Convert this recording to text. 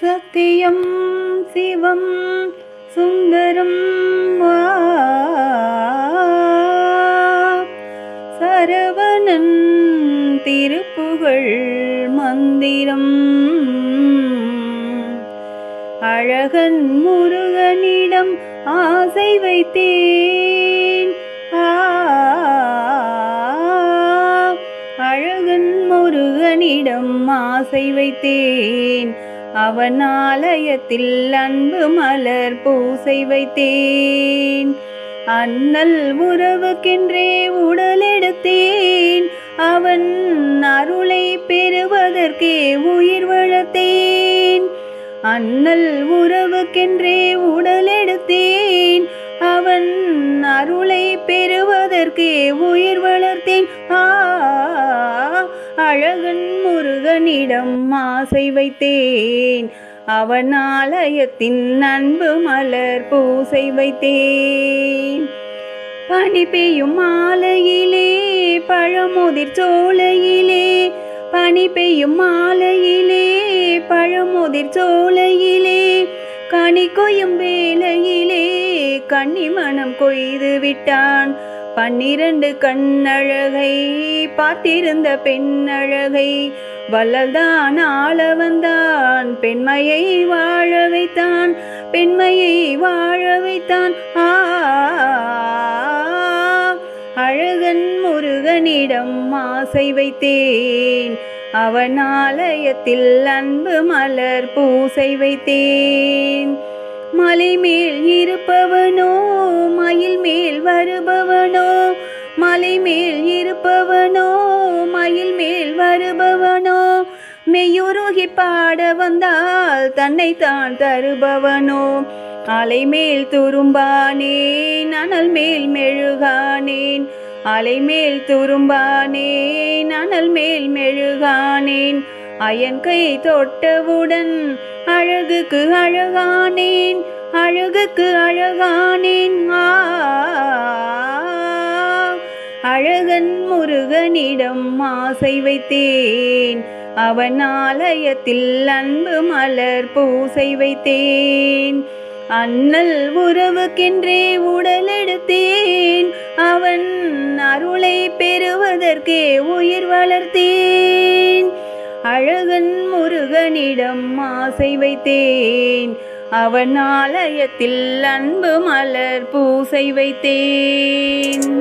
சத்தியம் சிவம் சுந்தரம் சரவணன் திருப்புகழ் மந்திரம். அழகன் முருகனிடம் ஆசை வைத்தேன். அழகன் முருகனிடம் ஆசை வைத்தேன். அவன் ஆலயத்தில் அன்பு மலர் பூசை வைத்தேன். அண்ணல் உறவுக்கென்றே உடலெடுத்தேன் அவன் அருளை பெறுவதற்கே உயிர் வளர்த்தேன். அண்ணல் உறவுக்கென்றே உடலெடுத்தேன் அவன் அருளை பெறுவதற்கே உயிர் அழகன் முருகனிடம் ஆசை வைத்தேன். அவன் ஆலயத்தின் அன்பு மலர் பூசை வைத்தேன். பனி பெய்யும் மாலையிலே பழமுதிர் சோலையிலே பனி பெய்யும் மாலையிலே பழமுதிர் சோலையிலே கனி கொய்யும் வேலையிலே கன்னி மனம் கொய்து விட்டான். பன்னிரண்டு கண்ணழகை பார்த்திருந்த பெண்ணழகை வள்ளல்தான் ஆள வந்தான் பெண்மையை வாழ வைத்தான் பெண்மையை வாழ வைத்தான் ஆ அழகன் முருகனிடம் ஆசை வைத்தேன் அவன் ஆலயத்தில் அன்பு மலர் பூசை வைத்தேன். மலை மேல் இருப்பவனோ மயில் மேல் வருபவனோ மலை மேல் இருப்பவனோ மயில் மேல் வருபவனோ மெய்யுருகி பாட வந்தால் தன்னை தான் தருபவனோ. அலை மேல் துரும்பானேன் அனல் மேல் மெழுகானேன். அலை மேல் துரும்பானேன் அனல் மேல் மெழுகானேன். அயன் கை தொட்டவுடன் அழகுக்கு அழகானேன் அழகுக்கு அழகானேன். ஆ அழகன் முருகனிடம் ஆசை வைத்தேன் அவன் ஆலயத்தில் அன்பு மலர் பூசை வைத்தேன். அண்ணல் உறவுக்கென்றே உடல் எடுத்தேன் அவன் அருளை பெறுவதற்கே உயிர் வளர்த்தேன். அழகன் முருகனிடம் ஆசை வைத்தேன். அவன் ஆலயத்தில் அன்பு மலர் பூசை வைத்தேன்.